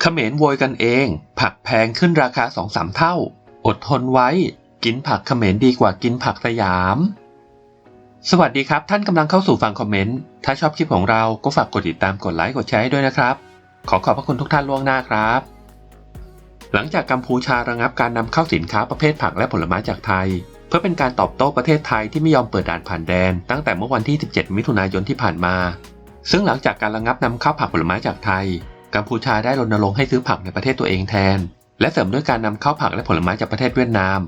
เขมรโวยกันเอง ผักแพงขึ้นราคาสองสามเท่า อดทนไว้ กินผักเขมรดีกว่ากินผักสยาม สวัสดีครับ ท่านกำลังเข้าสู่ฟังคอมเมนต์ ถ้าชอบคลิปของเราก็ฝากกดติดตามกดไลค์กดแชร์ให้ด้วยนะครับ ขอขอบพระคุณทุกท่านล่วงหน้าครับ หลังจากกัมพูชาระงับการนำเข้าสินค้าประเภทผักและผลไม้จากไทย เพื่อเป็นการตอบโต้ประเทศไทยที่ไม่ยอมเปิดด่านผ่านแดน ตั้งแต่เมื่อวันที่ 17 มิถุนายนที่ผ่านมา ซึ่งหลังจากการระงับนำเข้าผักผลไม้จากไทย กัมพูชาได้รณรงค์ให้ซื้อผักในประเทศตัวเองแทน และเสริมด้วยการนำเข้าผักและผลไม้จากประเทศเวียดนาม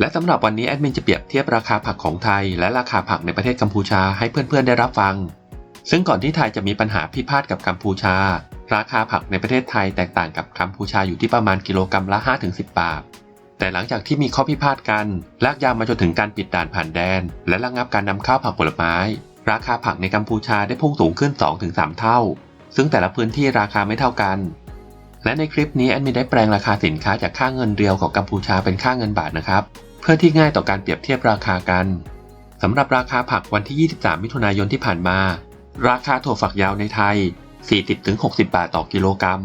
และสำหรับวันนี้แอดมินจะเปรียบเทียบราคาผักของไทย และราคาผักในประเทศกัมพูชาให้เพื่อนๆได้รับฟัง ซึ่งก่อนที่ไทยจะมีปัญหาพิพาทกับกัมพูชา ราคาผักในประเทศไทยแตกต่างกับกัมพูชาอยู่ที่ประมาณกิโลกรรัมละ 5-10 บาทแต่หลังจากที่มีข้อพิพาทกันลากยาวมาจนถึงการปิดด่านผ่านแดน และระงับการนำเข้าผักผลไม้ ราคาผักในกัมพูชาได้พุ่งสูงขึ้น 2-3 เท่า ซึ่งแต่ละพื้นที่ราคาไม่เท่ากัน และในคลิปนี้แอดมินได้แปลงราคาสินค้าจากค่าเงินเรียวของกัมพูชาเป็นค่าเงินบาทนะครับ เพื่อที่ง่ายต่อการเปรียบเทียบราคากันสำหรับราคาผักวันที่ 23 มิถุนายนที่ผ่านมา ราคาถั่วฝักยาวในไทย 40-60 บาทต่อกิโลกรัม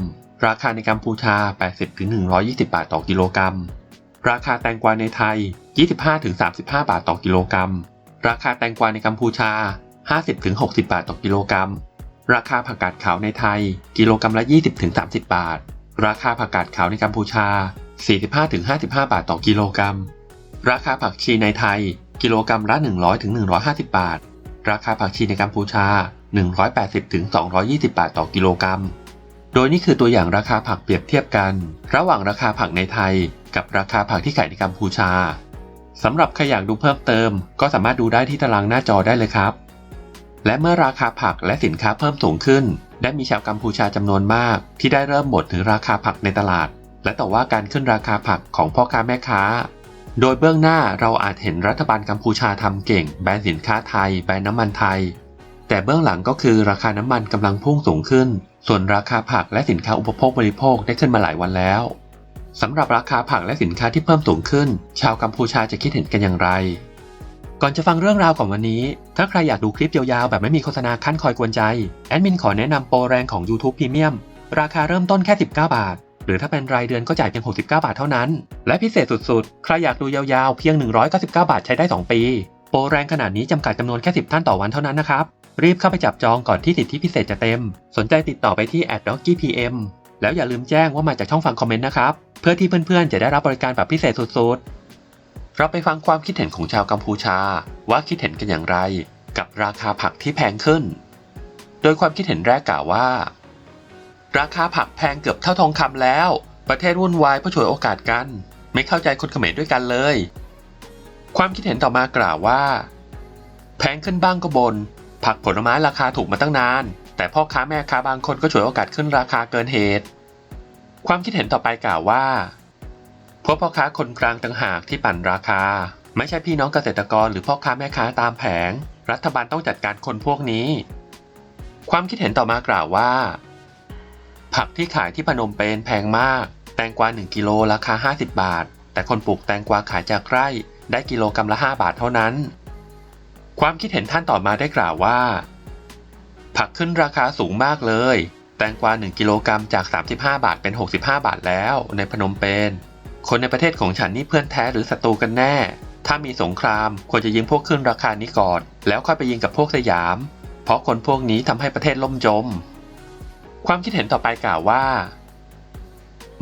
ราคาในกัมพูชา 80-120 บาทต่อกิโลกรัม ราคาแตงกวาในไทย 25-35 บาทต่อกิโลกรัม ราคาแตงกวาในกัมพูชา 50-60 บาทต่อกิโลกรัม ราคาผักกาดขาวในไทย กิโลกรัมละ 20-30 บาท ราคาผักกาดขาวในกัมพูชา 45-55 บาทต่อกิโลกรัม ราคาผักชีในไทย กิโลกรัมละ 100-150 บาท ราคาผักชีในกัมพูชา 180-220 บาทต่อกิโลกรัม โดยนี่คือตัวอย่างราคาผักเปรียบเทียบกัน ระหว่างราคาผักในไทย กับราคาผักที่ขายในกัมพูชาสำหรับใครอยากดูเพิ่มเติม ก็สามารถดูได้ที่ตารางหน้าจอได้เลยครับ และเมื่อราคาผักและสินค้าเพิ่มสูงขึ้น ได้มีชาวกัมพูชาจำนวนมาก ที่ได้เริ่มบ่นถึงราคาผักในตลาด และต่อว่าการขึ้นราคาผักของพ่อค้าแม่ค้า โดยเบื้องหน้าเราอาจเห็นรัฐบาลกัมพูชาทำเก่ง แบนสินค้าไทย แบนน้ำมันไทย แต่เบื้องหลังก็คือราคาน้ำมันกำลังพุ่งสูงขึ้น ส่วนราคาผักและสินค้าอุปโภคบริโภคได้ขึ้นมาหลายวันแล้วสำหรับราคาผักและสินค้าที่เพิ่มสูงขึ้น ชาวกัมพูชาจะคิดเห็นกันอย่างไร ก่อนจะฟังเรื่องราวของวันนี้ ถ้าใครอยากดูคลิปยาวๆ แบบไม่มีโฆษณาขั้นคอยกวนใจ แอดมินขอแนะนำโปรแรงของ YouTube Premium ราคาเริ่มต้นแค่ 19 บาท หรือถ้าเป็นรายเดือนก็จ่ายเพียง 69 บาทเท่านั้น และพิเศษสุดๆ ใครอยากดูยาวๆ เพียง 199 บาทใช้ได้ 2 ปี โปรแรงขนาดนี้จำกัดจำนวนแค่ 10 ท่านต่อวันเท่านั้นนะครับ รีบเข้าไปจับจองก่อนที่สิทธิพิเศษจะเต็ม สนใจติดต่อไปที่ @doggypm แล้วอย่าลืมแจ้งว่ามาจากช่องฟังคอมเมนต์นะครับ เพื่อที่เพื่อนๆ จะได้รับบริการแบบพิเศษสุดๆ เราไปฟังความคิดเห็นของชาวกัมพูชา ว่าคิดเห็นกันอย่างไร กับราคาผักที่แพงขึ้น โดยความคิดเห็นแรกกล่าวว่า ราคาผักแพงเกือบเท่าทองคำแล้ว ประเทศวุ่นวายเพราะฉวยโอกาสกัน ไม่เข้าใจคนเขมรด้วยกันเลย ความคิดเห็นต่อมากล่าวว่า แพงขึ้นบ้างก็บน ผักผลไม้ราคาถูกมาตั้งนาน แต่พ่อค้าแม่ค้าบางคนก็ฉวยโอกาสขึ้นราคาเกินเหตุ ความคิดเห็นต่อไปกล่าวว่า พวกพ่อค้าคนกลางต่างหากที่ปั่นราคา ไม่ใช่พี่น้องเกษตรกรหรือพ่อค้าแม่ค้าตามแผง รัฐบาลต้องจัดการคนพวกนี้ ความคิดเห็นต่อมากล่าวว่า ผักที่ขายที่พนมเปญแพงมาก แตงกวา1กิโลราคา 50 บาท แต่คนปลูกแตงกวาขายจากไร่ได้กิโลกรรัมละ 5 บาทเท่านั้น ความคิดเห็นท่านต่อมาได้กล่าวว่า ผักขึ้นราคาสูงมากเลย แตงกวา 1 กิโลกรัมจาก 35 บาทเป็น 65 บาทแล้ว ในพนมเปญ คนในประเทศของฉันนี่เพื่อนแท้หรือศัตรูกันแน่ ถ้ามีสงครามควรจะยิงพวกขึ้นราคานี้ก่อน แล้วค่อยไปยิงกับพวกสยาม เพราะคนพวกนี้ทำให้ประเทศล่มจม ความคิดเห็นต่อไปกล่าวว่า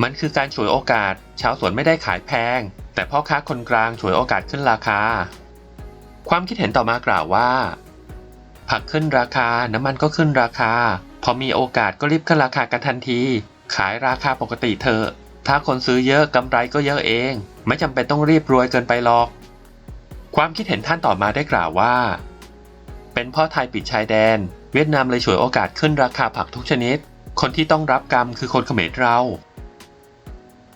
มันคือการฉวยโอกาส ชาวสวนไม่ได้ขายแพง แต่พ่อค้าคนกลางฉวยโอกาสขึ้นราคา ความคิดเห็นต่อมากล่าวว่า ผักขึ้นราคา น้ำมันก็ขึ้นราคา พอมีโอกาสก็รีบขึ้นราคากันทันที ขายราคาปกติเถอะ ถ้าคนซื้อเยอะกำไรก็เยอะเอง ไม่จำเป็นต้องรีบรวยเกินไปหรอก ความคิดเห็นท่านต่อมาได้กล่าวว่า เป็นเพ่อไทยปิดชายแดน เวียดนามเลยฉวยโอกาสขึ้นราคาผักทุกชนิด คนที่ต้องรับกรรมคือคนเขมรเรา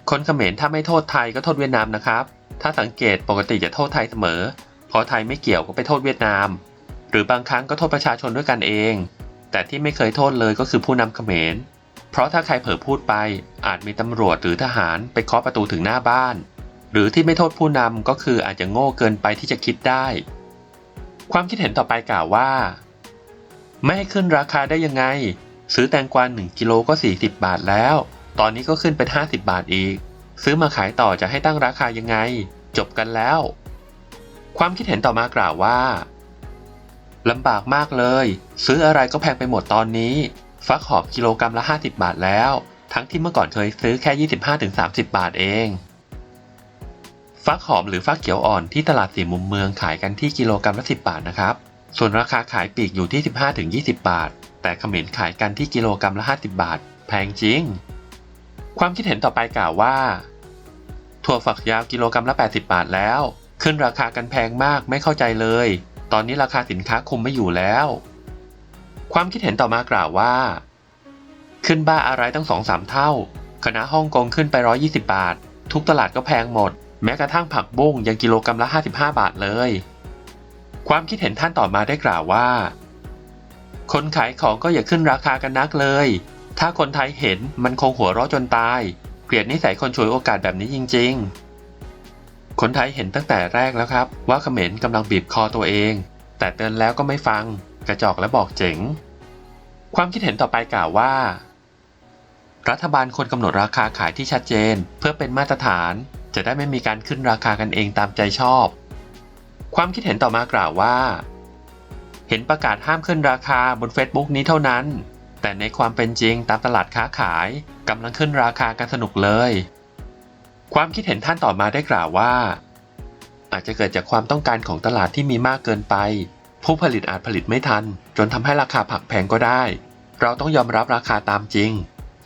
คนเขมรถ้าไม่โทษไทยก็โทษเวียดนามนะครับ ถ้าสังเกตปกติจะโทษไทยเสมอ พอไทยไม่เกี่ยวก็ไปโทษเวียดนาม หรือบางครั้งก็โทษประชาชนด้วยกันเอง แต่ที่ไม่เคยโทษเลยก็คือผู้นำเขมร เพราะถ้าใครเผลอพูดไปอาจมีตำรวจหรือทหารไปเคาะประตูถึงหน้าบ้าน หรือที่ไม่โทษผู้นำก็คืออาจจะโง่เกินไปที่จะคิดได้ ความคิดเห็นต่อไปกล่าวว่า ไม่ให้ขึ้นราคาได้ยังไง ซื้อแตงกวา1กิโลก็ 40 บาทแล้ว ตอนนี้ก็ขึ้นเป็น 50 บาทอีก ซื้อมาขายต่อจะให้ตั้งราคายังไง จบกันแล้ว ความคิดเห็นต่อมากล่าวว่าลำบากมากเลย ซื้ออะไรก็แพงไปหมดตอนนี้ ฟักหอมกิโลกรัมละ 50 บาทแล้ว ทั้งที่เมื่อก่อนเคยซื้อแค่ 25-30 บาทเอง ฟักหอมหรือฟักเขียวอ่อนที่ตลาดสี่มุมเมืองขายกันที่กิโลกรัมละ 10 บาทนะครับ ส่วนราคาขายปลีกอยู่ที่ 15-20 บาท แต่เขมรขายกันที่กิโลกรัมละ 50 บาท แพงจริง ความคิดเห็นต่อไปกล่าวว่า ถั่วฝักยาวกิโลกรัมละ 80 บาทแล้ว ขึ้นราคากันแพงมากไม่เข้าใจเลย ตอนนี้ราคาสินค้าคุมไม่อยู่แล้ว ความคิดเห็นต่อมากล่าวว่า ขึ้นบ้าอะไรตั้งสองสามเท่า คณะฮ่องกงขึ้นไป 120 บาท ทุกตลาดก็แพงหมด แม้กระทั่งผักบุ้งยังกิโลกรัมละ 55 บาทเลย ความคิดเห็นท่านต่อมาได้กล่าวว่า คนขายของก็อย่าขึ้นราคากันนักเลย ถ้าคนไทยเห็นมันคงหัวเราะจนตาย เกลียดนิสัยคนฉวยโอกาสแบบนี้จริง ๆ คนไทยเห็นตั้งแต่แรกแล้วครับ ว่าเขมรกำลังบีบคอตัวเอง แต่เตือนแล้วก็ไม่ฟัง กระจอกและบอกเจ๋ง ความคิดเห็นต่อไปกล่าวว่า รัฐบาลควรกำหนดราคาขายที่ชัดเจน เพื่อเป็นมาตรฐาน จะได้ไม่มีการขึ้นราคากันเองตามใจชอบ ความคิดเห็นต่อมากล่าวว่า เห็นประกาศห้ามขึ้นราคาบน Facebook นี้เท่านั้น แต่ในความเป็นจริงตามตลาดค้าขายกำลังขึ้นราคากันสนุกเลย ความคิดเห็นท่านต่อมาได้กล่าวว่าอาจจะเกิดจากความต้องการของตลาดที่มีมากเกินไป ผู้ผลิตอาจผลิตไม่ทัน จนทำให้ราคาผักแพงก็ได้ เราต้องยอมรับราคาตามจริง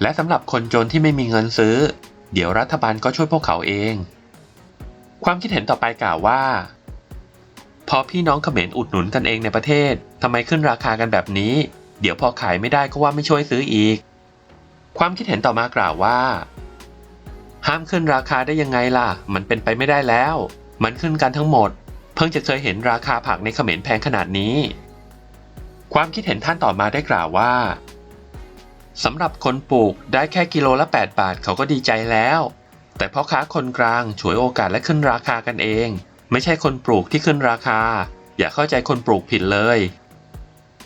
และสำหรับคนจนที่ไม่มีเงินซื้อ เดี๋ยวรัฐบาลก็ช่วยพวกเขาเอง ความคิดเห็นต่อไปกล่าวว่า พอพี่น้องเขมรอุดหนุนกันเองในประเทศทำไมขึ้นราคากันแบบนี้ เดี๋ยวพอขายไม่ได้ก็ว่าไม่ช่วยซื้ออีก ความคิดเห็นต่อมากล่าวว่า ห้ามขึ้นราคาได้ยังไงล่ะ มันเป็นไปไม่ได้แล้ว มันขึ้นกันทั้งหมด พิ่งจะเคยเห็นราคาผักในเขมรแพงขนาดนี้ ความคิดเห็นท่านต่อมาได้กล่าวว่าสำหรับคนปลูกได้แค่กิโลละ 8 บาทเขาก็ดีใจแล้ว แต่พ่อค้าคนกลางฉวยโอกาสและขึ้นราคากันเอง ไม่ใช่คนปลูกที่ขึ้นราคา อย่าเข้าใจคนปลูกผิดเลย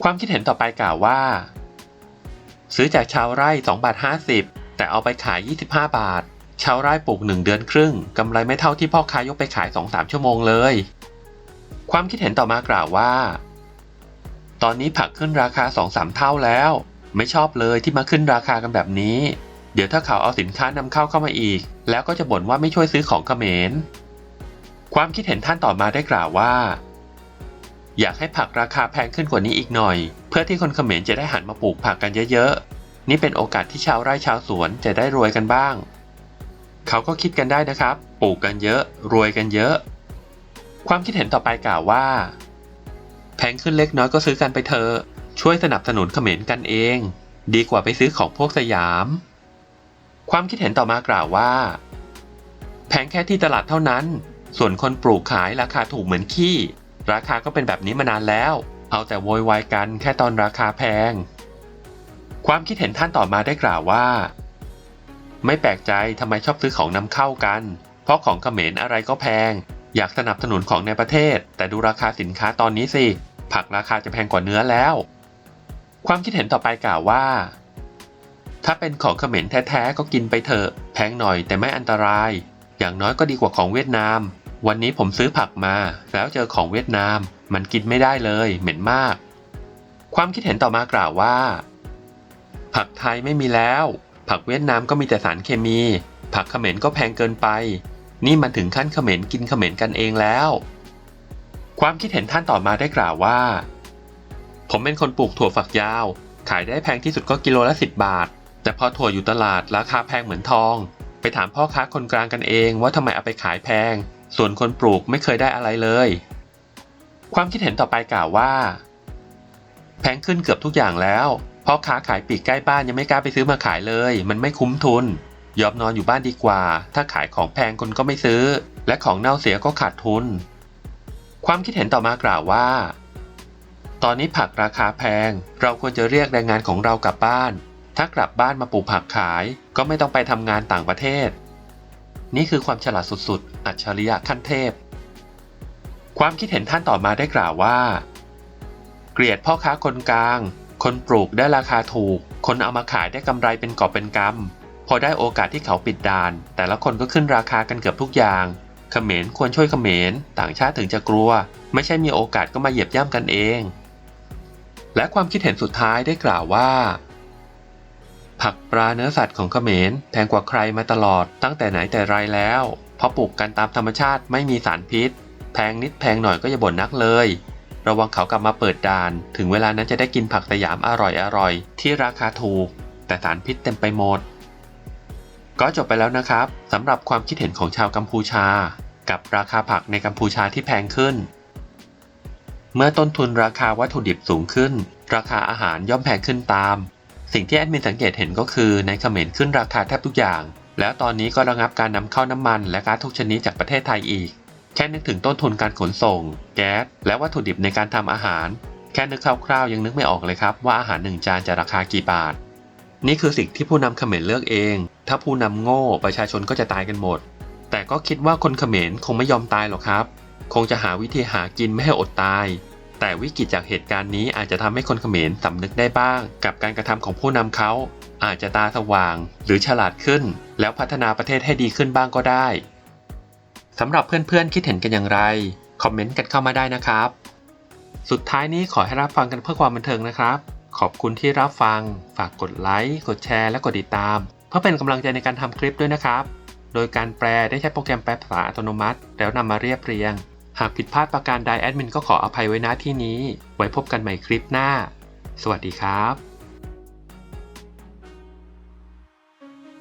ความคิดเห็นต่อไปกล่าวว่า ซื้อจากชาวไร่2บาท50 แต่เอาไปขาย 25 บาท ชาวไร่ปลูก 1 เดือนครึ่งกำไรไม่เท่าที่พ่อค้ายกไปขาย 2-3 ชั่วโมงเลย ความคิดเห็นต่อมากล่าวว่า ตอนนี้ผักขึ้นราคา 2-3 เท่าแล้ว ไม่ชอบเลยที่มาขึ้นราคากันแบบนี้ เดี๋ยวถ้าเขาเอาสินค้านำเข้าเข้ามาอีก แล้วก็จะบ่นว่าไม่ช่วยซื้อของเขมร ความคิดเห็นท่านต่อมาได้กล่าวว่า อยากให้ผักราคาแพงขึ้นกว่านี้อีกหน่อย เพื่อที่คนเขมรจะได้หันมาปลูกผักกันเยอะๆ นี่เป็นโอกาสที่ชาวไร่ชาวสวนจะได้รวยกันบ้าง เขาก็คิดกันได้นะครับ ปลูกกันเยอะ รวยกันเยอะ ความคิดเห็นต่อไปกล่าวว่า แพงขึ้นเล็กน้อยก็ซื้อกันไปเถอะช่วยสนับสนุนเขมรกันเอง ดีกว่าไปซื้อของพวกสยาม ความคิดเห็นต่อมากล่าวว่า แพงแค่ที่ตลาดเท่านั้น ส่วนคนปลูกขายราคาถูกเหมือนขี้ ราคาก็เป็นแบบนี้มานานแล้ว เอาแต่โวยวายกันแค่ตอนราคาแพง ความคิดเห็นท่านต่อมาได้กล่าวว่า ไม่แปลกใจทำไมชอบซื้อของนำเข้ากัน เพราะของเขมรอะไรก็แพง อยากสนับสนุนของในประเทศ แต่ดูราคาสินค้าตอนนี้สิ ผักราคาจะแพงกว่าเนื้อแล้ว ความคิดเห็นต่อไปกล่าวว่า ถ้าเป็นของเขมรแท้ๆก็กินไปเถอะแพงหน่อยแต่ไม่อันตราย อย่างน้อยก็ดีกว่าของเวียดนาม วันนี้ผมซื้อผักมา แล้วเจอของเวียดนาม มันกินไม่ได้เลย เหม็นมาก ความคิดเห็นต่อมากล่าวว่า ผักไทยไม่มีแล้ว ผักเวียดนามก็มีแต่สารเคมี ผักเขมรก็แพงเกินไป นี่มันถึงขั้นเขมรกินเขมรกันเองแล้ว ความคิดเห็นท่านต่อมาได้กล่าวว่า ผมเป็นคนปลูกถั่วฝักยาว ขายได้แพงที่สุดก็กิโลละ 10 บาท แต่พอถั่วอยู่ตลาดราคาแพงเหมือนทอง ไปถามพ่อค้าคนกลางกันเองว่าทำไมเอาไปขายแพง ส่วนคนปลูกไม่เคยได้อะไรเลย ความคิดเห็นต่อไปกล่าวว่า แพงขึ้นเกือบทุกอย่างแล้วพ่อค้าขายปีกใกล้บ้านยังไม่กล้าไปซื้อมาขายเลย มันไม่คุ้มทุน ยอมนอนอยู่บ้านดีกว่า ถ้าขายของแพงคนก็ไม่ซื้อ และของเน่าเสียก็ขาดทุน ความคิดเห็นต่อมากล่าวว่า ตอนนี้ผักราคาแพง เราควรจะเรียกแรงงานของเรากลับบ้าน ถ้ากลับบ้านมาปลูกผักขาย ก็ไม่ต้องไปทำงานต่างประเทศ นี่คือความฉลาดสุดๆ อัจฉริยะขั้นเทพ ความคิดเห็นท่านต่อมาได้กล่าวว่า เกลียดพ่อค้าคนกลาง คนปลูกได้ราคาถูก คนเอามาขายได้กำไรเป็นกอบเป็นกำ พอได้โอกาสที่เขาปิดด่าน แต่ละคนก็ขึ้นราคากันเกือบทุกอย่างเขมรควรช่วยเขมร ต่างชาติถึงจะกลัว ไม่ใช่มีโอกาสก็มาเหยียบย่ำกันเอง และความคิดเห็นสุดท้ายได้กล่าวว่า ผักปลาเนื้อสัตว์ของเขมรแพงกว่าใครมาตลอดตั้งแต่ไหนแต่ไรแล้ว เพราะปลูกกันตามธรรมชาติไม่มีสารพิษ แพงนิดแพงหน่อยก็อย่าบ่นนักเลย ระวังเขากลับมาเปิดด่าน ถึงเวลานั้นจะได้กินผักสยามอร่อยอร่อยๆที่ราคาถูก แต่สารพิษเต็มไปหมด ก็จบไปแล้วนะครับสำหรับความคิดเห็นของชาวกัมพูชา กับราคาผักในกัมพูชาที่แพงขึ้น เมื่อต้นทุนราคาวัตถุดิบสูงขึ้น ราคาอาหารย่อมแพงขึ้นตาม สิ่งที่แอดมินสังเกตเห็นก็คือในเขมรขึ้นราคาแทบทุกอย่าง แล้วตอนนี้ก็ระงับการนำเข้าน้ำมันและก๊าซทุกชนิดจากประเทศไทยอีก แค่นึกถึงต้นทุนการขนส่ง แก๊สและวัตถุดิบในการทำอาหาร แค่นึกคร่าวๆยังนึกไม่ออกเลยครับว่าอาหารหนึ่งจานจะราคากี่บาท นี่คือสิ่งที่ผู้นำเขมรเลือกเอง ถ้าผู้นำโง่ประชาชนก็จะตายกันหมด แต่ก็คิดว่าคนเขมรคงไม่ยอมตายหรอกครับ คงจะหาวิธีหากินไม่ให้อดตาย แต่วิกฤตจากเหตุการณ์นี้อาจจะทำให้คนเขมรสำนึกได้บ้าง กับการกระทำของผู้นำเขา อาจจะตาสว่าง หรือฉลาดขึ้น แล้วพัฒนาประเทศให้ดีขึ้นบ้างก็ได้สำหรับเพื่อนๆคิดเห็นกันอย่างไร คอมเมนต์กันเข้ามาได้นะครับ สุดท้ายนี้ขอให้รับฟังกันเพื่อความบันเทิงนะครับ ขอบคุณที่รับฟัง ฝากกดไลค์ กดแชร์ และกดติดตาม เพื่อเป็นกำลังใจในการทำคลิปด้วยนะครับ โดยการแปลได้ใช้โปรแกรมแปลภาษาอัตโนมัติ แล้วนำมาเรียบเรียง หากผิดพลาดประการใดแอดมินก็ขออภัยไว้ณที่นี้ ไว้พบกันใหม่คลิปหน้า สวัสดีครับ